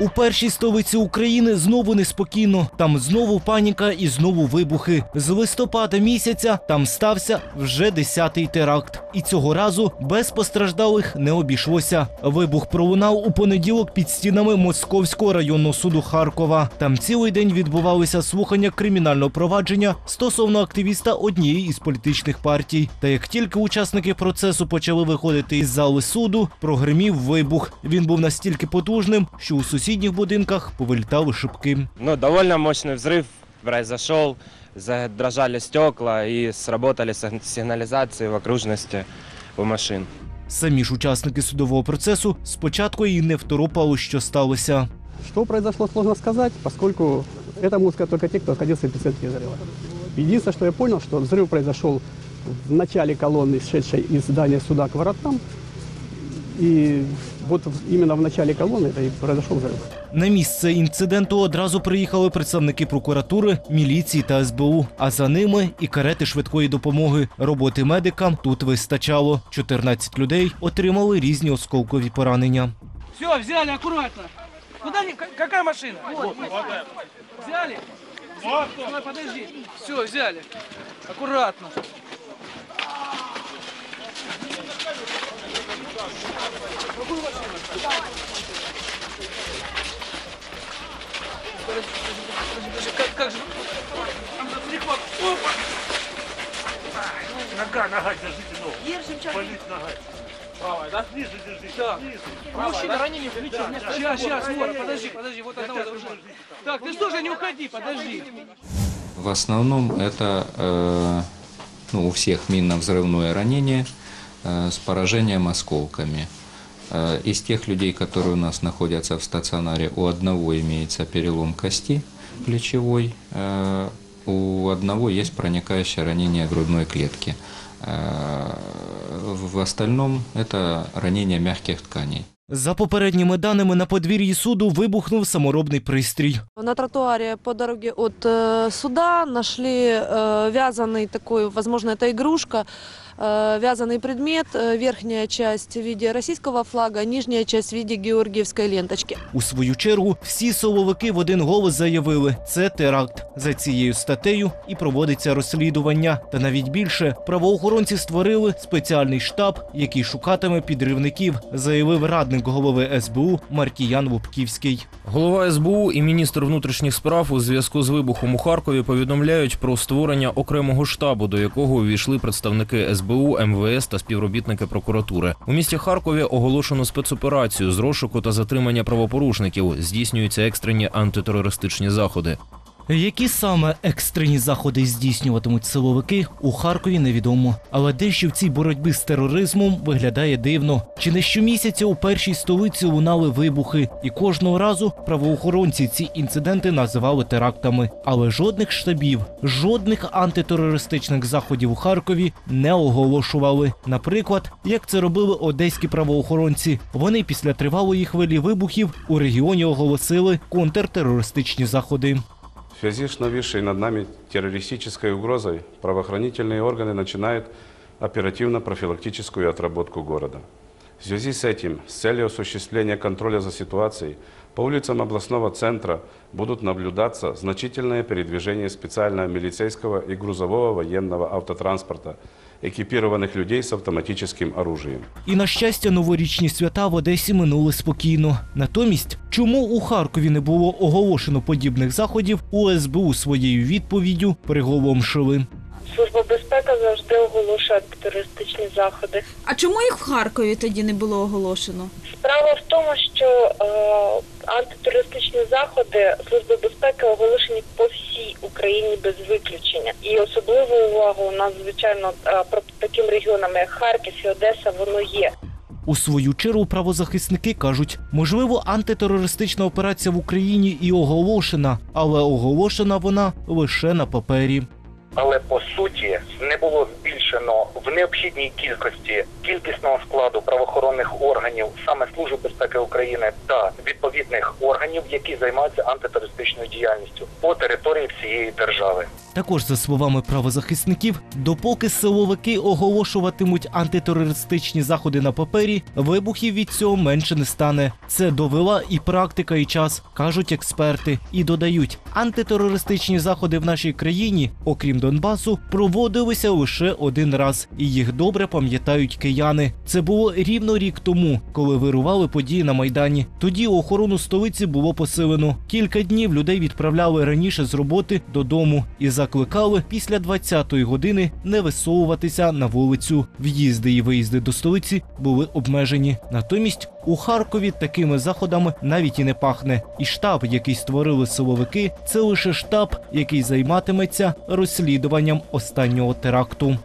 У першій столиці України знову неспокійно. Там знову паніка і знову вибухи. З листопада місяця там стався вже десятий теракт. І цього разу без постраждалих не обійшлося. Вибух пролунав у понеділок під стінами Московського районного суду Харкова. Там цілий день відбувалися слухання кримінального провадження стосовно активіста однієї із політичних партій. Та як тільки учасники процесу почали виходити із зали суду, прогримів вибух. Він був настільки потужним, що у сусідніх будинках повилітали шибки. Ну, довольно мощный взрыв произошел, задрожали стекла и сработали сиг- сигнализации в окружности у машин. Самі ж учасники судового процесу спочатку і не второпали, що сталося. Что произошло, сложно сказать, поскольку это могут сказать только те, кто находился в эпицентре взрыва. Единственное, что я понял, что взрыв произошел в начале колонны, шедшей из здания суда к воротам. И вот в- именно в начале колонны это и произошел взрыв. На місце інциденту одразу приїхали представники прокуратури, міліції та СБУ. А за ними і карети швидкої допомоги. Роботи медикам тут вистачало. 14 людей отримали різні осколкові поранення. Все, взяли аккуратно. Куда не... к- Какая машина? Вот. Взяли? Стой, подожди. Все, взяли. Аккуратно. Подожди, Как, как же? Опа! Нога, нога, держите ногу. Держим, Болит нога. Правая, да? Ниже держите, Так. ниже. Мужчина, ранение в плечо. Сейчас, сейчас, вот, подожди, подожди, вот одного уже. Так, ты что же не уходи, подожди. В основном это э, ну, у всех минно-взрывное ранение э, с поражением осколками. Э, из тех людей, которые у нас находятся в стационаре, у одного имеется перелом кости плечевой, э, у одного есть проникающее ранение грудной клетки. Э, в остальном это ранение мягких тканей. За попередніми даними на подвір'ї суду вибухнув саморобний пристрій. На тротуаре по дороге от э, суда нашли э, вязаный такой, возможно, это игрушка, э, вязаный предмет, э, верхняя часть в виде российского флага, нижняя часть в виде георгиевской ленточки. У свою чергу всі силовики в один голос заявили, це теракт. За цією статтею і проводиться розслідування. Та навіть більше правоохоронці створили спеціальний штаб, який шукатиме підривників, заявив радник голови СБУ Мартіян Лубківський. Голова СБУ і міністр внутрішніх справ у зв'язку з вибухом у Харкові повідомляють про створення окремого штабу, до якого увійшли представники СБУ, МВС та співробітники прокуратури. У місті Харкові оголошено спецоперацію з розшуку та затримання правопорушників. Здійснюються екстрені антитерористичні заходи. Які саме екстрені заходи здійснюватимуть силовики у Харкові невідомо. Але дещо в цій боротьбі з тероризмом виглядає дивно. Чи не щомісяця у першій столиці лунали вибухи, і кожного разу правоохоронці ці інциденти називали терактами. Але жодних штабів, жодних антитерористичних заходів у Харкові не оголошували. Наприклад, як це робили одеські правоохоронці. Вони після тривалої хвилі вибухів у регіоні оголосили контртерористичні заходи. В связи с нависшей над нами террористической угрозой правоохранительные органы начинают оперативно-профилактическую отработку города. В связи с этим, с целью осуществления контроля за ситуацией, по улицам областного центра будут наблюдаться значительное передвижение специального милицейского и грузового военного автотранспорта, экипированных людей с автоматическим оружием. І на щастя, новорічні свята в Одесі минули спокійно. Натомість, чому у Харкові не було оголошено подібних заходів, у СБУ своєю відповіддю приголомшили. Служба безпеки завжди оголошує терористичні заходи. А чому їх в Харкові тоді не було оголошено? Справа в тому, що е, антитерористичні заходи Служби безпеки оголошені по всій Україні без виключення. І особливу увагу у нас, звичайно, про таким регіонам, як Харків і Одеса, воно є. У свою чергу правозахисники кажуть, можливо, антитерористична операція в Україні і оголошена, але оголошена вона лише на папері. Але по суті не було збільшено в необхідній кількості кількісного складу правоохоронних органів саме Служби безпеки України та відповідних органів, які займаються антитерористичною діяльністю по території всієї держави. Також, за словами правозахисників, допоки силовики оголошуватимуть антитерористичні заходи на папері, вибухів від цього менше не стане. Це довела і практика, і час, кажуть експерти. І додають, антитерористичні заходи в нашій країні, окрім Донбасу, проводилися лише один раз, і їх добре пам'ятають кияни. Це було рівно рік тому, коли вирували події на майдані. Тоді охорону столиці було посилено. Кілька днів людей відправляли раніше з роботи додому і закликали після 20-ї години не висовуватися на вулицю. В'їзди і виїзди до столиці були обмежені. Натомість у Харкові такими заходами навіть і не пахне. І штаб, який створили силовики, це лише штаб, який займатиметься розслідуванням останнього теракту.